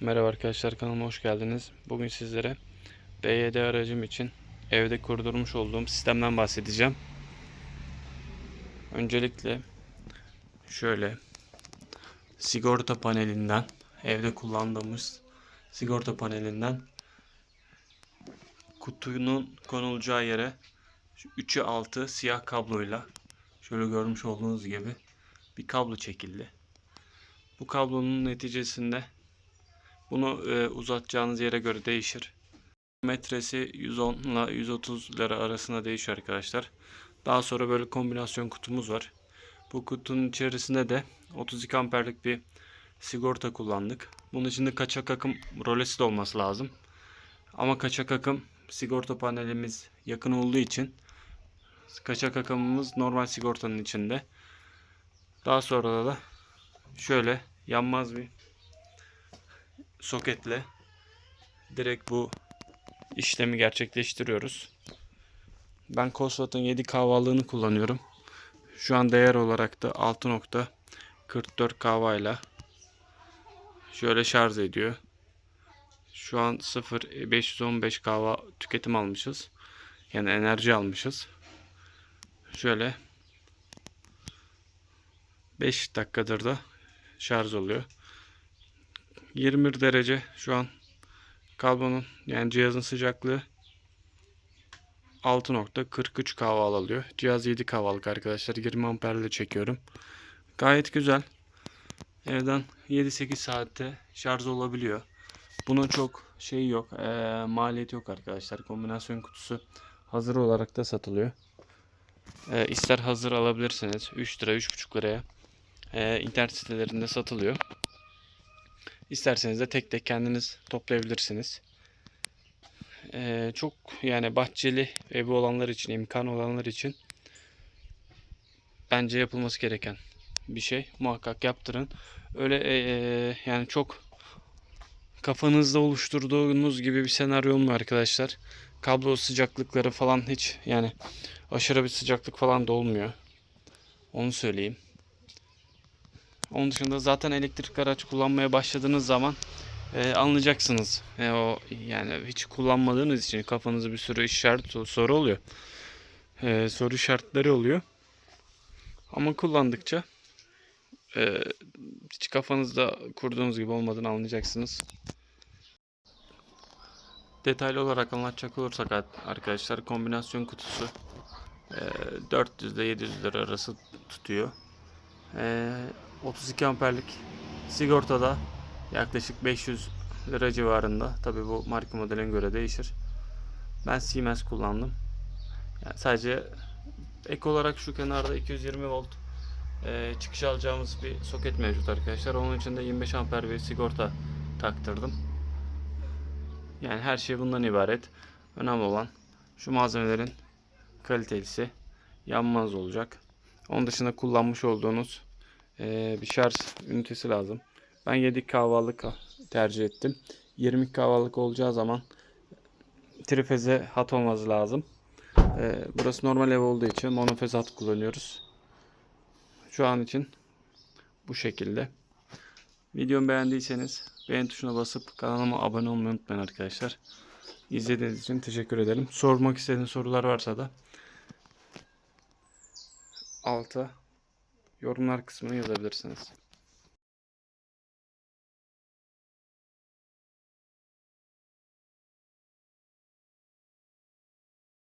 Merhaba arkadaşlar kanalıma hoş geldiniz. Bugün sizlere BYD aracım için evde kurdurmuş olduğum sistemden bahsedeceğim. Öncelikle şöyle sigorta panelinden evde kullandığımız sigorta panelinden kutunun konulacağı yere 3'ü 6 siyah kabloyla şöyle görmüş olduğunuz gibi bir kablo çekildi. Bu kablonun neticesinde bunu e, uzatacağınız yere göre değişir. Metresi 110 ile 130 lira arasında değişiyor arkadaşlar. Daha sonra böyle kombinasyon kutumuz var. Bu kutunun içerisinde de 32 amperlik bir sigorta kullandık. Bunun içinde kaçak akım rolesi de olması lazım. Ama kaçak akım sigorta panelimiz yakın olduğu için kaçak akımımız normal sigortanın içinde. Daha sonra da şöyle yanmaz bir soketle direkt bu işlemi gerçekleştiriyoruz. Ben Cosworth'ın 7 kahvalığını kullanıyorum. Şu an değer olarak da 6.44 kahvayla şöyle şarj ediyor. Şu an 0 515 kahva tüketim almışız. Yani enerji almışız. Şöyle 5 dakikadır da şarj oluyor. 21 derece şu an kablonun yani cihazın sıcaklığı 6.43 kahval alıyor. Cihaz 7 kahvalık arkadaşlar. 20 amperle çekiyorum. Gayet güzel. Evden 7-8 saatte şarj olabiliyor. Bunun çok şey yok. Ee, maliyeti yok arkadaşlar. Kombinasyon kutusu hazır olarak da satılıyor. Ee, ister hazır alabilirsiniz. 3 lira 3,5 liraya. Ee, internet sitelerinde satılıyor. İsterseniz de tek tek kendiniz toplayabilirsiniz. Ee, çok yani bahçeli evi olanlar için, imkanı olanlar için bence yapılması gereken bir şey. Muhakkak yaptırın. Öyle ee, yani çok kafanızda oluşturduğunuz gibi bir senaryo olmuyor arkadaşlar. Kablo sıcaklıkları falan hiç yani aşırı bir sıcaklık falan da olmuyor. Onu söyleyeyim. Onun dışında zaten elektrik araç kullanmaya başladığınız zaman e, anlayacaksınız. E, o yani hiç kullanmadığınız için kafanızda bir sürü işaret soru oluyor. E, soru işaretleri oluyor. Ama kullandıkça e, hiç kafanızda kurduğunuz gibi olmadığını anlayacaksınız. Detaylı olarak anlatacak olursak arkadaşlar kombinasyon kutusu e, 400 ile 700 lira arası tutuyor. E, 32 amperlik sigortada yaklaşık 500 lira civarında. Tabi bu marka modeline göre değişir. Ben Siemens kullandım. Yani sadece ek olarak şu kenarda 220 volt e, çıkış alacağımız bir soket mevcut arkadaşlar. Onun için de 25 amper bir sigorta taktırdım. Yani her şey bundan ibaret. Önemli olan şu malzemelerin kalitelisi yanmaz olacak. Onun dışında kullanmış olduğunuz e, bir şarj ünitesi lazım. Ben 7 kahvalık tercih ettim. 20 kahvalık olacağı zaman trifeze hat olması lazım. E, burası normal ev olduğu için monofez hat kullanıyoruz. Şu an için bu şekilde. Videomu beğendiyseniz beğen tuşuna basıp kanalıma abone olmayı unutmayın arkadaşlar. İzlediğiniz için teşekkür ederim. Sormak istediğiniz sorular varsa da alta yorumlar kısmına yazabilirsiniz.